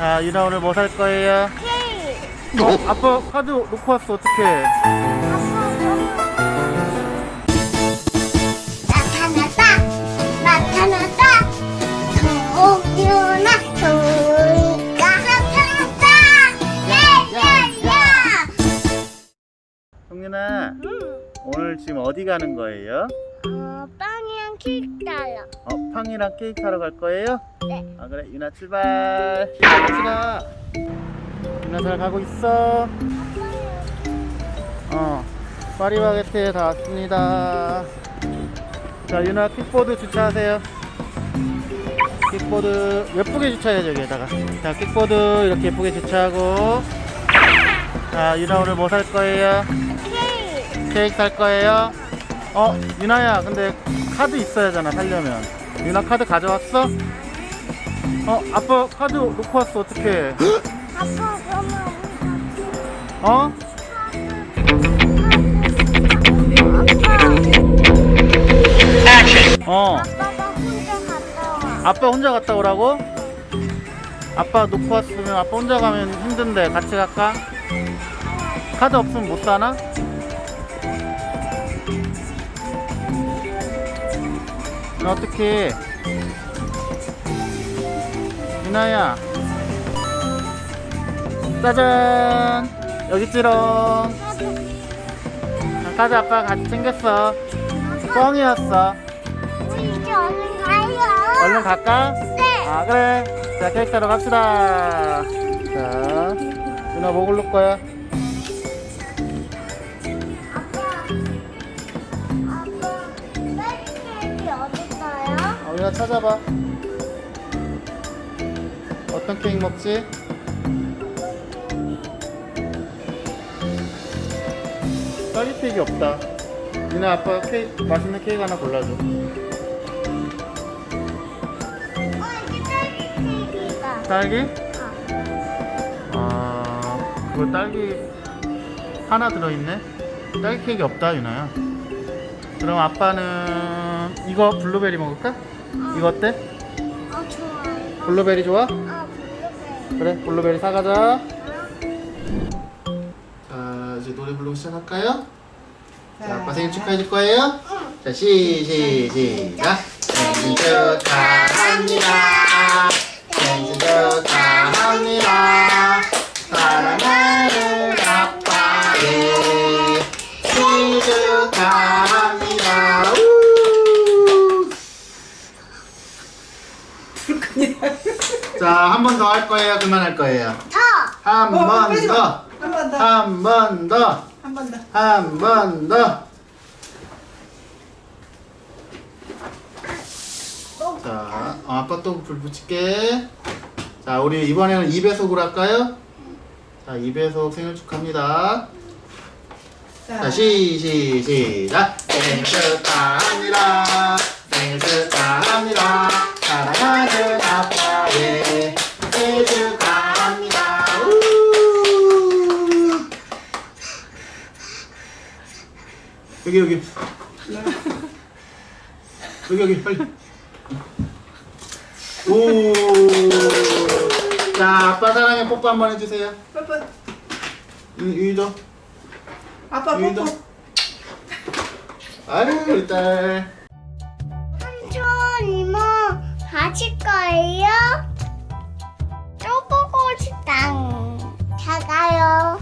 자, 유나 오늘 뭐 살 거예요? 케이크. 어, 아빠 카드 놓고 왔어. 어떡해? 나타났다. 나타났다. 동유나 동이가 나타났다. 야야야. 성윤아, 음. 오늘 지금 어디 가는 거예요? 어, 빵이랑 케이크 따요. 어, 팡이랑 케이크 사러 갈 거예요? 네. 아, 그래. 유나 출발. 같이 가. 유나 잘 가고 있어? 어, 파리바게트에 다 왔습니다. 자, 유나 킥보드 주차하세요. 킥보드 예쁘게 주차해 저기에다가. 자, 킥보드 이렇게 예쁘게 주차하고. 자, 유나 오늘 뭐 살 거예요? 케이크. 케이크 살 거예요? 어, 유나야, 근데 카드 있어야 하잖아, 살려면. 유나 카드 가져왔어? 어, 아빠 카드 놓고 왔어, 어떡해. 아빠 그러면 어? 아빠. 어. 아빠가 혼자 갔다 와. 아빠 혼자 갔다 오라고? 아빠 놓고 왔으면 아빠 혼자 가면 힘든데 같이 갈까? 카드 없으면 못 사나? 어떡해 유나야 짜잔 여기 있지롱 자, 카드 아빠가 같이 챙겼어 뻥이었어 우리 이제 얼른 가요. 얼른 갈까? 네. 아 그래 자 케이크 사러 갑시다 자 누나 뭐 고를 거야? 누나 찾아봐 어떤 케이크 먹지? 딸기 케이크 없다 누나 아빠 케이크 맛있는 케이크 하나 골라줘 어 이게 딸기 케이크다. 딸기? 어. 아 그거 딸기 하나 들어있네 딸기 케이크 없다 유나야 그럼 아빠는 이거 블루베리 먹을까? 이거 어때? 어 좋아요. 블루베리 좋아? 아 블루베리. 그래 블루베리 사가자 어? 자 이제 노래 부르기 시작할까요? 자 아빠 생일 축하해 줄 거예요? 응. 자 시, 시, 시작 생일 축하합니다 생일 축하 자, 한 번 더 할 거예요? 그만 할 거예요? 더. 한 어, 번 빼지 더! 마. 한번 더. 한 번 더! 한 번 더. 한 번 더! 자, 어, 아빠 또 불 붙일게. 자, 우리 이번에는 2배속으로 할까요? 자, 2배속 생일 축하합니다. 자, 시, 시, 시작. 생일 축하합니다. 여기, 여기. 여기, 여기, 빨리. 오. 자, 아빠 사랑해 뽀뽀 한 번 해주세요. 뽀뽀. 유, 유이도. 아빠 유이도. 뽀뽀. 아유, 우리 딸. 삼촌 이모 가실 거예요? 쪼꼬고 식당 잘 가요.